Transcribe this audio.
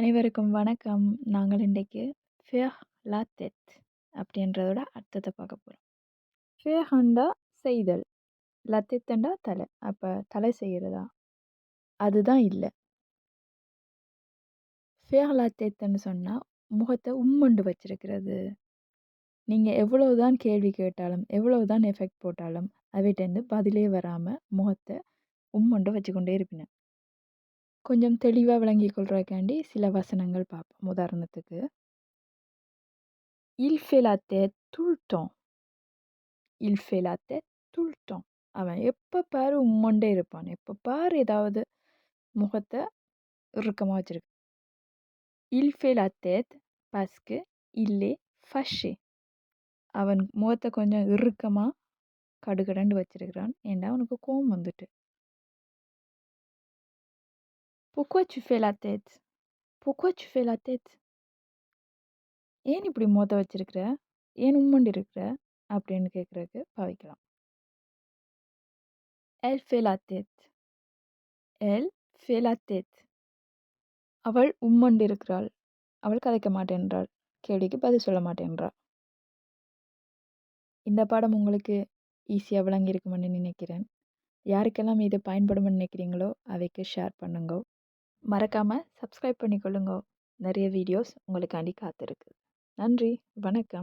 அனைவருக்கும் வணக்கம். நாங்கள் இன்றைக்கு ஃபேர் லா தெத் அப்படின்றதோட அர்த்தத்தை பார்க்க போகிறோம் ஃபேஹண்டா செய்தல். லத்தெத்தண்டா தலை. அப்போ தலை செய்கிறதா அதுதான் இல்லை. ஃபேர் லா தெத்துன்னு சொன்னால் முகத்தை உம்மண்டு வச்சிருக்கிறது. நீங்கள் எவ்வளோ தான் கேள்வி கேட்டாலும் எவ்வளோ தான் எஃபெக்ட் போட்டாலும் அவைட்டேருந்து பதிலே வராமல் முகத்தை உம்மண்டு வச்சுக்கொண்டே இருப்பின கொஞ்சம் தெளிவாக விளங்கிக் கொள்றதுக்காண்டி சில வசனங்கள் பார்ப்போம். உதாரணத்துக்கு il fait la tête tout le temps il fait la tête tout le temps அவன் எப்போ பாரு உம்மண்டே இருப்பான். எப்போ பாரு ஏதாவது முகத்தை இறுக்கமாக வச்சிருக்கு il fait la tête parce que il est fâché அவன் முகத்தை கொஞ்சம் இறுக்கமாக கடுகடண்டு வச்சிருக்கிறான். ஏண்டா அவனுக்கு கோவம் வந்துட்டு? Pourquoi tu fais la tête? Pourquoi tu fais la tête? ஏன் இப்படி மோத வச்சிருக்கிற? ஏன் உம்மண்டு இருக்கிற? அப்படின்னு கேட்குறதுக்கு பாவிக்கலாம். எல் fait தேத் எல் Elle தேத் அவள் உம்மண்டு இருக்கிறாள். அவள் கதைக்க மாட்டேன்றாள். கேள்விக்கு பதில் சொல்ல மாட்டேன்றாள் இந்த பாடம் உங்களுக்கு ஈஸியாக விளங்கியிருக்குமென்னு நினைக்கிறேன். யாருக்கெல்லாம் இது பயன்படும்னு நினைக்கிறீங்களோ அவைக்கு ஷேர் பண்ணுங்க. மறக்காமல் சப்ஸ்கிரைப் பண்ணிக்கொள்ளுங்க. நிறைய வீடியோஸ் உங்களுக்காண்டி காத்திருக்கு. நன்றி. வணக்கம்.